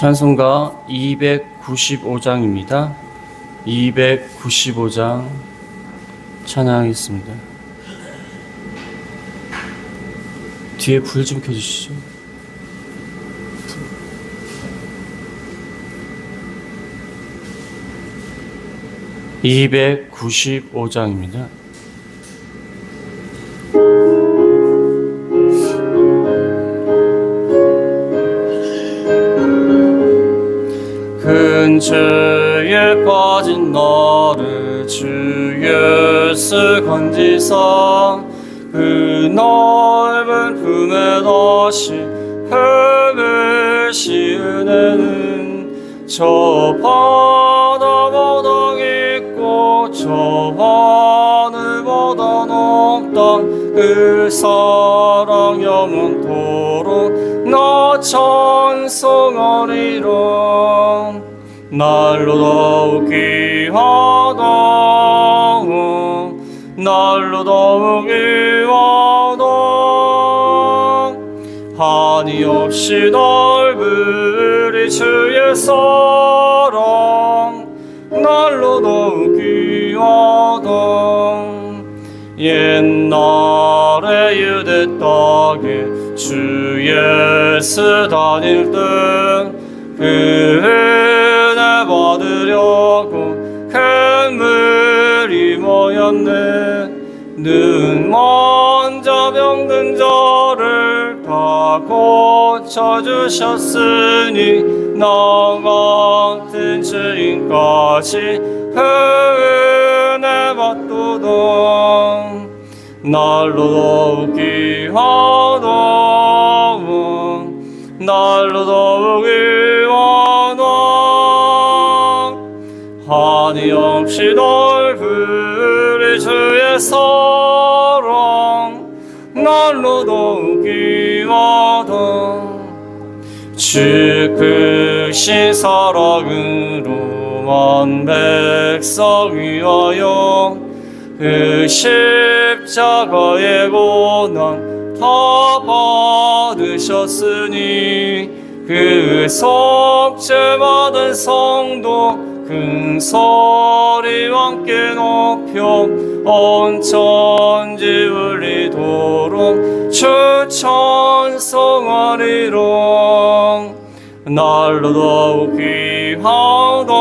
찬송가 295장입니다. 295장 찬양하겠습니다. 뒤에 불 좀 켜주시죠. (295장입니다) 근처에 빠진 너를 주 예수 건지사 그 넓은 품에 다시 헤매 시 은혜는 저 바다보다 깊고 저 하늘보다 높던 그 사랑 영원토록 나 찬송하리라 날로 더욱 귀하다 날로 더욱 귀하다 한이 없이 넓으리 주의 사랑. 날로 더욱 귀하다 옛날에 유대 땅에 주 예수 다닐 때그 은 혜 받으려고 샘물이 모였네. 눈 먼저 병든 자를 다 고쳐주셨으니 나 같은 죄인까지 은혜 받도다 날로 더욱 귀하다 날로 더욱 귀 없이 넓으리 주의 사랑. 날로 더욱 귀하다 주 크신 사랑으로 만 백성 위하여 그 십자가의 고난 다 받으셨으니 그 속죄 받은 성도 큰 소리와 함께 높여 온 천지 울리도록 주 찬송하리라 날로 더욱 귀하다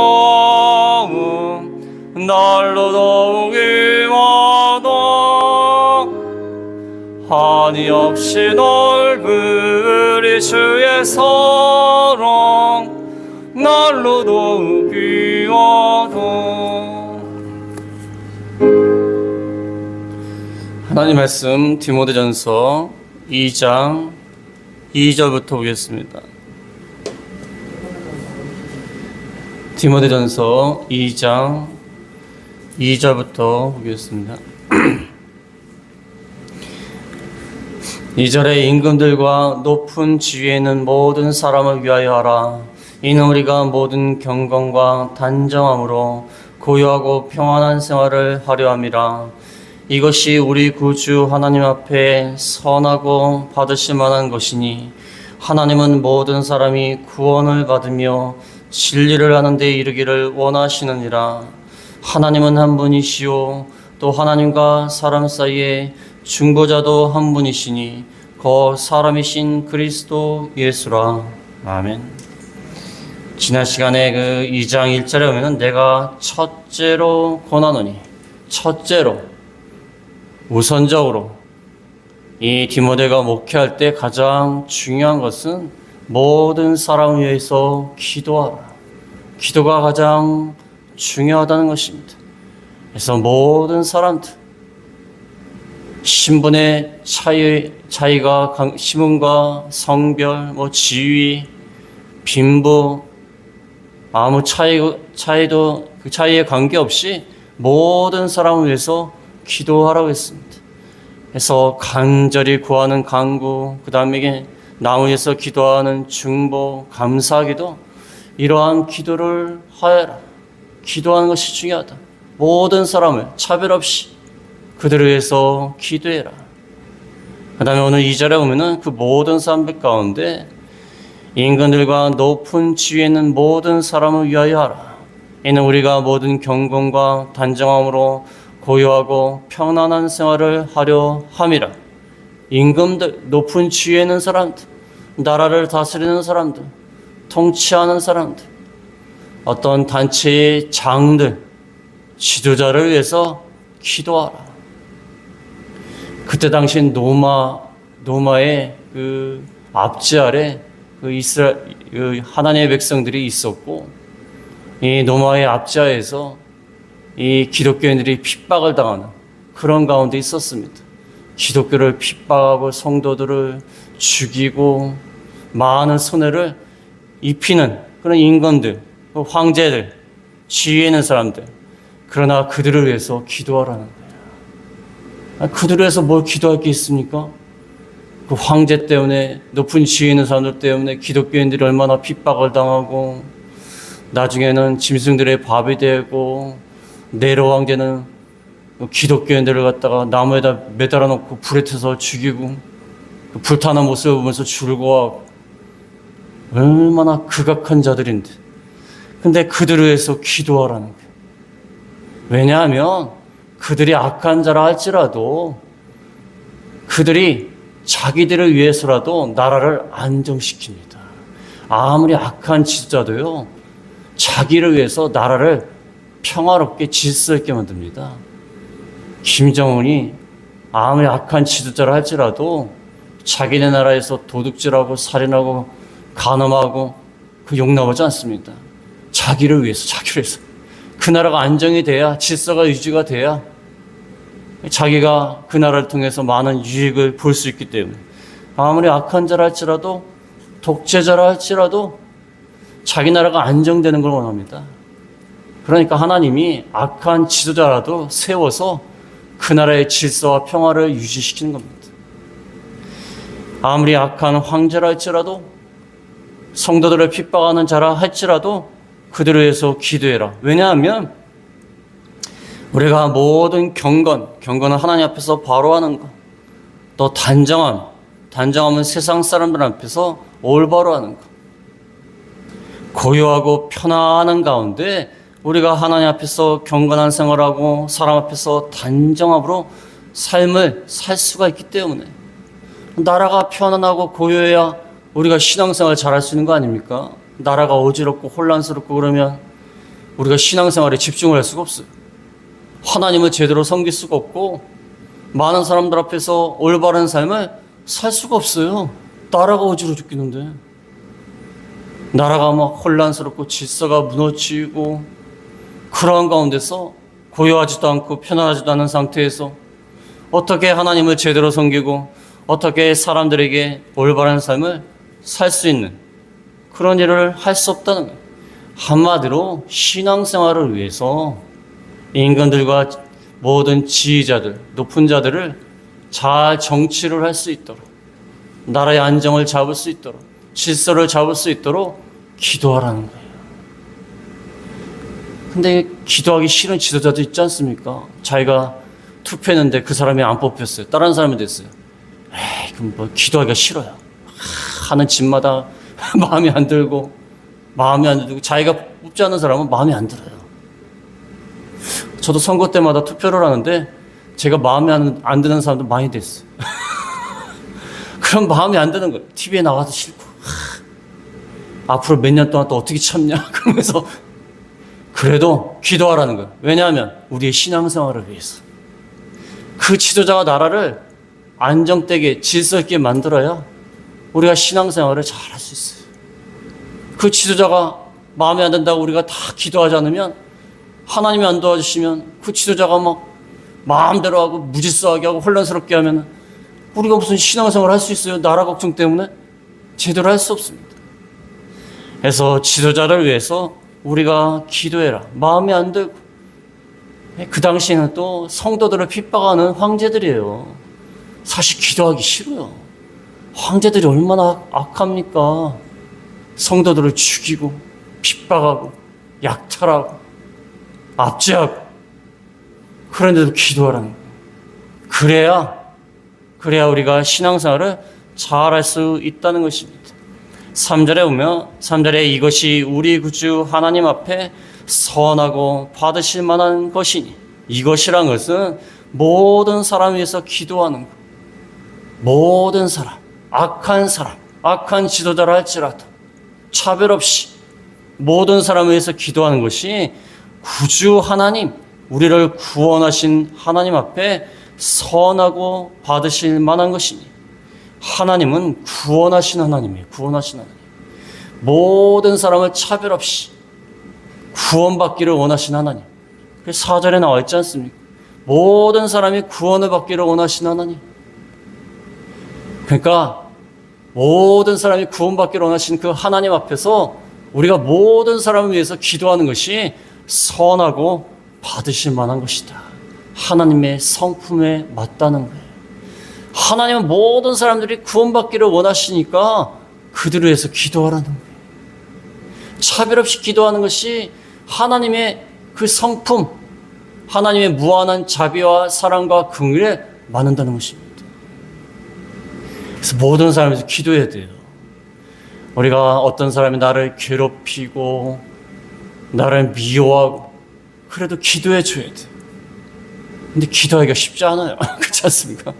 날로 더욱 귀하다 한이 없이 넓으리 주의 사랑 더욱 귀하다 하나님 말씀 디모데전서 2장 2절부터 보겠습니다. 디모데전서 2장 2절부터 보겠습니다. 2절에 임금들과 높은 지위에 있는 모든 사람을 위하여 하라. 이는 우리가 모든 경건과 단정함으로 고요하고 평안한 생활을 하려 함이라. 이것이 우리 구주 하나님 앞에 선하고 받으실 만한 것이니 하나님은 모든 사람이 구원을 받으며 진리를 하는 데 이르기를 원하시느니라. 하나님은 한 분이시요 또 하나님과 사람 사이에 중보자도 한 분이시니 그 사람이신 그리스도 예수라. 아멘. 지난 시간에 그 2장 1절에 보면은 내가 첫째로 권하노니 첫째로 우선적으로 이 디모데가 목회할 때 가장 중요한 것은 모든 사람을 위해서 기도하라. 기도가 가장 중요하다는 것입니다. 그래서 모든 사람들 신분의 차이 차이가 강- 신분과 성별, 뭐 지위, 빈부 아무 차이 차이도 그 차이에 관계없이 모든 사람을 위해서 기도하라고 했습니다. 그래서 간절히 구하는 간구, 그 다음에 나무에서 기도하는 중보, 감사기도 이러한 기도를 하여라. 기도하는 것이 중요하다. 모든 사람을 차별 없이 그들을 위해서 기도해라. 그 다음에 오늘 2절에 보면은 그 모든 사람들 가운데 인간들과 높은 지위에 있는 모든 사람을 위하여 하라. 이는 우리가 모든 경건과 단정함으로 고요하고 편안한 생활을 하려 함이라. 임금들, 높은 지위에 있는 사람들, 나라를 다스리는 사람들, 통치하는 사람들, 어떤 단체의 장들, 지도자를 위해서 기도하라. 그때 당시 노마 노마의 그 압제 아래 그 이스라 그 하나님의 백성들이 있었고 이 노마의 압제하에서 이 기독교인들이 핍박을 당하는 그런 가운데 있었습니다. 기독교를 핍박하고 성도들을 죽이고 많은 손해를 입히는 그런 인간들, 그 황제들, 지위에 있는 사람들. 그러나 그들을 위해서 기도하라는 거예요. 아, 그들을 위해서 뭘 기도할 게 있습니까? 그 황제 때문에 높은 지위에 있는 사람들 때문에 기독교인들이 얼마나 핍박을 당하고 나중에는 짐승들의 밥이 되고 네로 황제는 기독교인들을 갖다가 나무에다 매달아 놓고 불에 태서 죽이고 그 불타는 모습을 보면서 즐거워하고 얼마나 극악한 자들인데 근데 그들을 위해서 기도하라는 거예요. 왜냐하면 그들이 악한 자라 할지라도 그들이 자기들을 위해서라도 나라를 안정시킵니다. 아무리 악한 지도자도요, 자기를 위해서 나라를 평화롭게 질서 있게 만듭니다. 김정은이 아무리 악한 지도자라 할지라도 자기네 나라에서 도둑질하고 살인하고 간음하고 그 용납하지 않습니다. 자기를 위해서, 자기를 위해서. 그 나라가 안정이 돼야 질서가 유지가 돼야 자기가 그 나라를 통해서 많은 유익을 볼 수 있기 때문에 아무리 악한 자라 할지라도 독재자라 할지라도 자기 나라가 안정되는 걸 원합니다. 그러니까 하나님이 악한 지도자라도 세워서 그 나라의 질서와 평화를 유지시키는 겁니다. 아무리 악한 황제라 할지라도 성도들을 핍박하는 자라 할지라도 그들을 위해서 기도해라. 왜냐하면 우리가 모든 경건, 경건은 하나님 앞에서 바로 하는 것, 또 단정함, 단정함은 세상 사람들 앞에서 올바로 하는 것, 고요하고 편안한 가운데 우리가 하나님 앞에서 경건한 생활하고 사람 앞에서 단정함으로 삶을 살 수가 있기 때문에 나라가 편안하고 고요해야 우리가 신앙생활 잘할 수 있는 거 아닙니까? 나라가 어지럽고 혼란스럽고 그러면 우리가 신앙생활에 집중을 할 수가 없어요. 하나님을 제대로 섬길 수가 없고 많은 사람들 앞에서 올바른 삶을 살 수가 없어요. 나라가 어지러 죽겠는데. 나라가 막 혼란스럽고 질서가 무너지고 그러한 가운데서 고요하지도 않고 편안하지도 않은 상태에서 어떻게 하나님을 제대로 섬기고 어떻게 사람들에게 올바른 삶을 살 수 있는 그런 일을 할 수 없다는. 한마디로 신앙생활을 위해서 인간들과 모든 지휘자들, 높은 자들을 잘 정치를 할 수 있도록 나라의 안정을 잡을 수 있도록 질서를 잡을 수 있도록 기도하라는 거예요. 근데 기도하기 싫은 지도자도 있지 않습니까? 자기가 투표했는데 그 사람이 안 뽑혔어요. 다른 사람이 됐어요. 에이, 그럼 뭐 기도하기가 싫어요. 하는 집마다 마음에 안 들고 마음에 안 들고 자기가 뽑지 않는 사람은 마음에 안 들어요. 저도 선거 때마다 투표를 하는데 제가 마음에 안, 안 드는 사람도 많이 됐어요. 그럼 마음에 안 드는 거예요. TV에 나와도 싫고 하, 앞으로 몇 년 동안 또 어떻게 참냐 그러면서 그래도 기도하라는 거예요. 왜냐하면 우리의 신앙생활을 위해서 그 지도자가 나라를 안정되게 질서 있게 만들어야 우리가 신앙생활을 잘 할 수 있어요. 그 지도자가 마음에 안 든다고 우리가 다 기도하지 않으면 하나님이 안 도와주시면 그 지도자가 막 마음대로 하고 무질서하게 하고 혼란스럽게 하면 우리가 무슨 신앙생활을 할수 있어요? 나라 걱정 때문에 제대로 할 수 없습니다. 그래서 지도자를 위해서 우리가 기도해라. 마음에 안 들고 그 당시에는 또 성도들을 핍박하는 황제들이에요. 사실 기도하기 싫어요. 황제들이 얼마나 악합니까? 성도들을 죽이고 핍박하고 약탈하고 압제하고 그런데도 기도하라는. 그래야 그래야 우리가 신앙생활을 잘할 수 있다는 것입니다. 3절에 보면 3절에 이것이 우리 구주 하나님 앞에 선하고 받으실 만한 것이니 이것이란 것은 모든 사람 위해서 기도하는 것. 모든 사람, 악한 사람, 악한 지도자라 할지라도 차별 없이 모든 사람을 위해서 기도하는 것이 구주 하나님, 우리를 구원하신 하나님 앞에 선하고 받으실 만한 것이니 하나님은 구원하신 하나님이에요. 구원하신 하나님. 모든 사람을 차별 없이 구원받기를 원하신 하나님. 그 4절에 나와 있지 않습니까? 모든 사람이 구원을 받기를 원하신 하나님. 그러니까 모든 사람이 구원받기를 원하신 그 하나님 앞에서 우리가 모든 사람을 위해서 기도하는 것이 선하고 받으실 만한 것이다. 하나님의 성품에 맞다는 거예요. 하나님은 모든 사람들이 구원받기를 원하시니까 그들을 위해서 기도하라는 거예요. 차별 없이 기도하는 것이 하나님의 그 성품, 하나님의 무한한 자비와 사랑과 긍휼에 맞는다는 것입니다. 그래서 모든 사람에서 기도해야 돼요. 우리가 어떤 사람이 나를 괴롭히고 나를 미워하고 그래도 기도해 줘야 돼. 근데 기도하기가 쉽지 않아요. 그렇지 않습니까?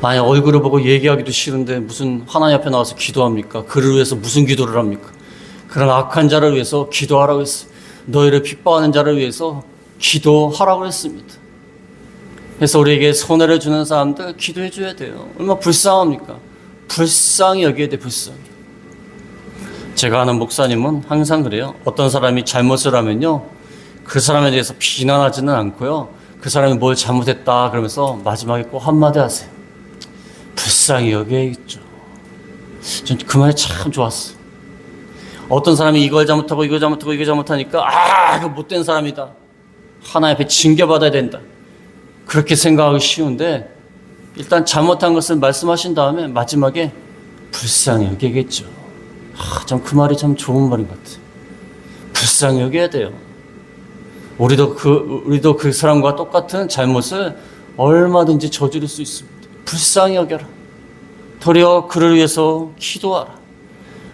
만약 얼굴을 보고 얘기하기도 싫은데 무슨 하나님 앞에 나와서 기도합니까? 그를 위해서 무슨 기도를 합니까? 그런 악한 자를 위해서 기도하라고 했어요. 너희를 핍박하는 자를 위해서 기도하라고 했습니다. 그래서 우리에게 손해를 주는 사람들 기도해 줘야 돼요. 얼마나 불쌍합니까? 불쌍히 여겨야 돼, 불쌍히. 제가 아는 목사님은 항상 그래요. 어떤 사람이 잘못을 하면요. 그 사람에 대해서 비난하지는 않고요. 그 사람이 뭘 잘못했다 그러면서 마지막에 꼭 한마디 하세요. 불쌍히 여겨야겠죠. 전 그 말이 참 좋았어. 어떤 사람이 이걸 잘못하고 이걸 잘못하고 이걸 잘못하니까 아, 그 못된 사람이다. 하나님 앞에 징계받아야 된다. 그렇게 생각하기 쉬운데 일단 잘못한 것을 말씀하신 다음에 마지막에 불쌍히 여기겠죠. 아, 참 그 말이 참 좋은 말인 것 같아. 불쌍히 여겨야 돼요. 우리도 그 우리도 그 사람과 똑같은 잘못을 얼마든지 저지를 수 있습니다. 불쌍히 여겨라. 도리어 그를 위해서 기도하라.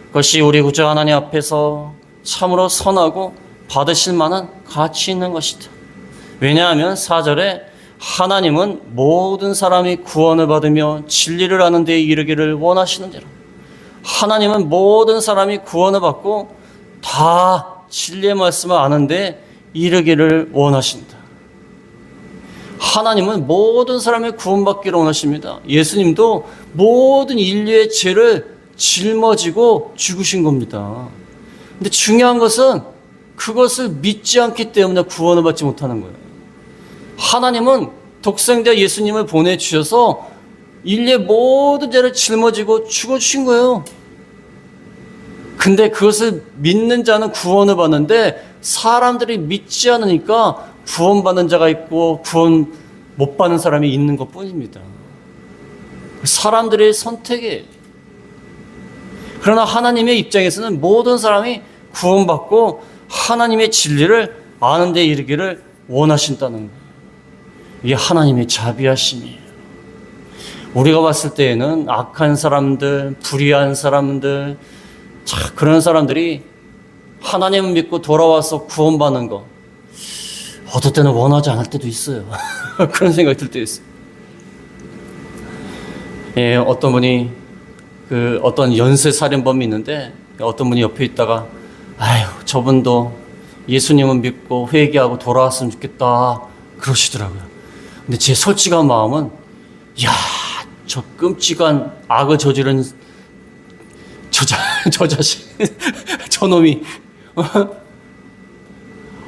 그것이 우리 구주 하나님 앞에서 참으로 선하고 받으실 만한 가치 있는 것이다. 왜냐하면 4절에 하나님은 모든 사람이 구원을 받으며 진리를 아는 데 이르기를 원하시는지라. 하나님은 모든 사람이 구원을 받고 다 진리의 말씀을 아는데 이르기를 원하신다. 하나님은 모든 사람의 구원받기를 원하십니다. 예수님도 모든 인류의 죄를 짊어지고 죽으신 겁니다. 근데 중요한 것은 그것을 믿지 않기 때문에 구원을 받지 못하는 거예요. 하나님은 독생자 예수님을 보내주셔서 인류의 모든 죄를 짊어지고 죽어주신 거예요. 근데 그것을 믿는 자는 구원을 받는데 사람들이 믿지 않으니까 구원받는 자가 있고 구원 못 받는 사람이 있는 것 뿐입니다. 사람들의 선택이에요. 그러나 하나님의 입장에서는 모든 사람이 구원받고 하나님의 진리를 아는 데 이르기를 원하신다는 거예요. 이게 하나님의 자비하심이에요. 우리가 봤을 때에는 악한 사람들, 불의한 사람들, 자, 그런 사람들이 하나님을 믿고 돌아와서 구원받는 거, 어떨 때는 원하지 않을 때도 있어요. 그런 생각이 들 때 있어요. 예, 어떤 분이 그 어떤 연쇄 살인범이 있는데 어떤 분이 옆에 있다가 아유 저분도 예수님을 믿고 회개하고 돌아왔으면 좋겠다 그러시더라고요. 근데 제 솔직한 마음은 야 저 끔찍한 악을 저지른 저, 자, 저 자식 저 놈이 어?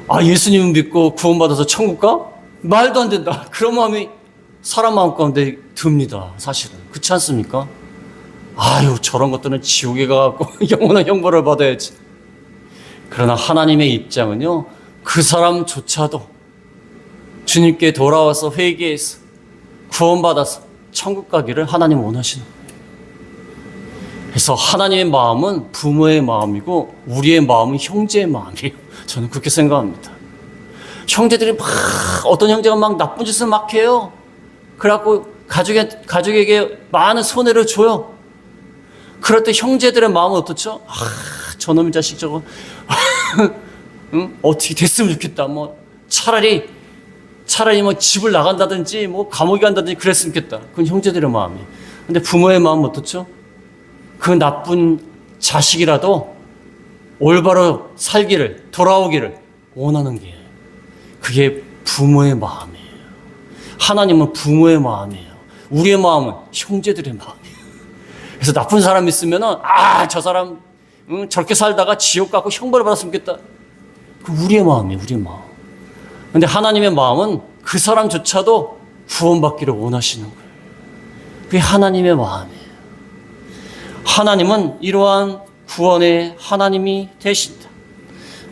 아 예수님 믿고 구원받아서 천국 가? 말도 안 된다. 그런 마음이 사람 마음 가운데 듭니다. 사실은 그렇지 않습니까? 아유 저런 것들은 지옥에 가갖고 영원한 형벌을 받아야지. 그러나 하나님의 입장은요 그 사람조차도 주님께 돌아와서 회개해서 구원받아서 천국 가기를 하나님 원하시는. 그래서 하나님의 마음은 부모의 마음이고 우리의 마음은 형제의 마음이에요. 저는 그렇게 생각합니다. 형제들이 막 어떤 형제가 막 나쁜 짓을 막 해요. 그래갖고 가족에, 가족에게 많은 손해를 줘요. 그럴 때 형제들의 마음은 어떻죠? 아, 저놈의 자식 저거 응? 어떻게 됐으면 좋겠다. 뭐 차라리 차라리 뭐 집을 나간다든지 뭐 감옥에 간다든지 그랬으면 좋겠다. 그건 형제들의 마음이. 근데 부모의 마음은 어떻죠? 그 나쁜 자식이라도 올바로 살기를 돌아오기를 원하는 게 그게 부모의 마음이에요. 하나님은 부모의 마음이에요. 우리의 마음은 형제들의 마음이에요. 그래서 나쁜 사람 있으면은 아 저 사람 응, 저렇게 살다가 지옥 가고 형벌을 받았으면 좋겠다. 그 우리의 마음이에요. 우리의 마음. 근데 하나님의 마음은 그 사람조차도 구원받기를 원하시는 거예요. 그게 하나님의 마음이에요. 하나님은 이러한 구원의 하나님이 되신다.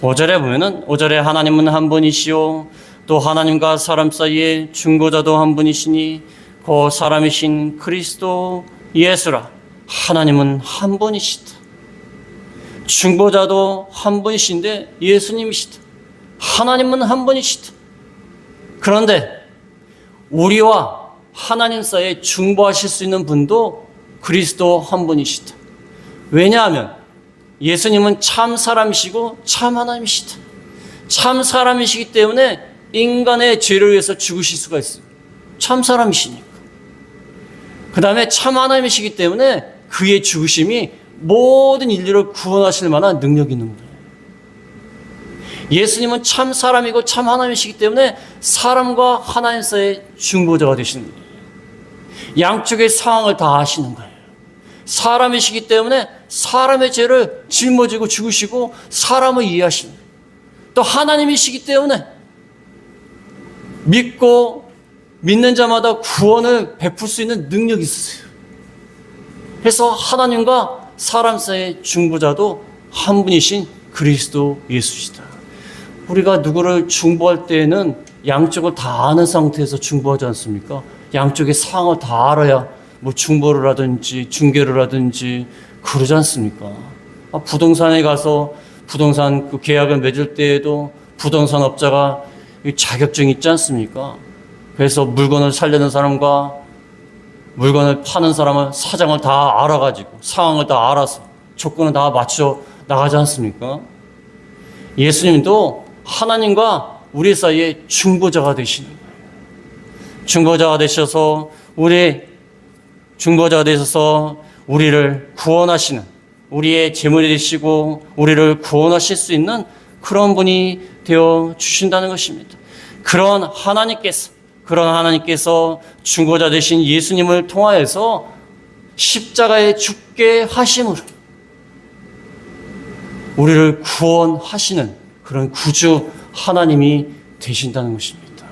5절에 보면은 5절에 하나님은 한 분이시요 또 하나님과 사람 사이에 중보자도 한 분이시니 그 사람이신 그리스도 예수라 하나님은 한 분이시다. 중보자도 한 분이신데 예수님이시다. 하나님은 한 분이시다. 그런데 우리와 하나님 사이에 중보하실 수 있는 분도 그리스도 한 분이시다. 왜냐하면 예수님은 참 사람이시고 참 하나님이시다. 참 사람이시기 때문에 인간의 죄를 위해서 죽으실 수가 있어요. 참 사람이시니까. 그 다음에 참 하나님이시기 때문에 그의 죽으심이 모든 인류를 구원하실 만한 능력이 있는 거예요. 예수님은 참 사람이고 참 하나님이시기 때문에 사람과 하나님 사이의 중보자가 되시는 거예요. 양쪽의 상황을 다 아시는 거예요. 사람이시기 때문에 사람의 죄를 짊어지고 죽으시고 사람을 이해하시는 거예요. 또 하나님이시기 때문에 믿고 믿는 자마다 구원을 베풀 수 있는 능력이 있으세요. 그래서 하나님과 사람 사이의 중보자도 한 분이신 그리스도 예수시다. 우리가 누구를 중보할 때에는 양쪽을 다 아는 상태에서 중보하지 않습니까? 양쪽의 상황을 다 알아야 뭐 중보를 하든지 중개를 하든지 그러지 않습니까? 아, 부동산에 가서 부동산 그 계약을 맺을 때에도 부동산 업자가 이 자격증이 있지 않습니까? 그래서 물건을 살려는 사람과 물건을 파는 사람은 사장을 다 알아가지고 상황을 다 알아서 조건을 다 맞춰 나가지 않습니까? 예수님도 하나님과 우리 사이에 중보자가 되시는. 중보자가 되셔서 우리 중보자가 되셔서 우리를 구원하시는 우리의 제물이 되시고 우리를 구원하실 수 있는 그런 분이 되어 주신다는 것입니다. 그런 하나님께서 그런 하나님께서 중보자 되신 예수님을 통하여서 십자가에 죽게 하심으로 우리를 구원하시는 그런 구주 하나님이 되신다는 것입니다.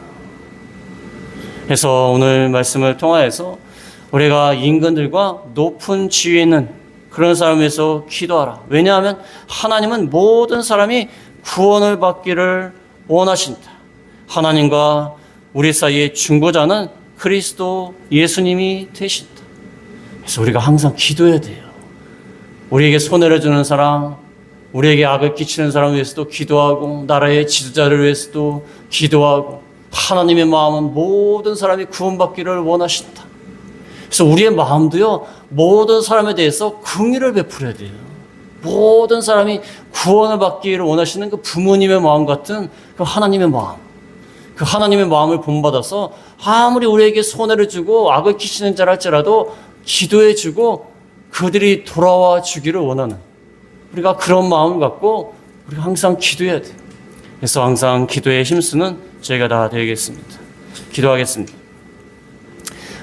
그래서 오늘 말씀을 통하여서 우리가 인간들과 높은 지위에 있는 그런 사람에서 기도하라. 왜냐하면 하나님은 모든 사람이 구원을 받기를 원하신다. 하나님과 우리 사이의 중보자는 그리스도 예수님이 되신다. 그래서 우리가 항상 기도해야 돼요. 우리에게 손해를 주는 사람, 우리에게 악을 끼치는 사람을 위해서도 기도하고, 나라의 지도자를 위해서도 기도하고, 하나님의 마음은 모든 사람이 구원받기를 원하신다. 그래서 우리의 마음도요, 모든 사람에 대해서 긍휼을 베풀어야 돼요. 모든 사람이 구원을 받기를 원하시는 그 부모님의 마음 같은 그 하나님의 마음. 그 하나님의 마음을 본받아서 아무리 우리에게 손해를 주고 악을 끼치는 자라 할지라도 기도해 주고 그들이 돌아와 주기를 원하는 우리가 그런 마음을 갖고 우리가 항상 기도해야 돼요. 그래서 항상 기도에 힘쓰는 저희가 다 되겠습니다. 기도하겠습니다.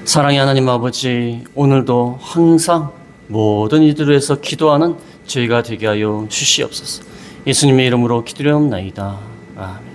사랑의 하나님 아버지, 오늘도 항상 모든 이들을 위해서 기도하는 저희가 되게 하여 주시옵소서. 예수님의 이름으로 기도하옵나이다. 아멘.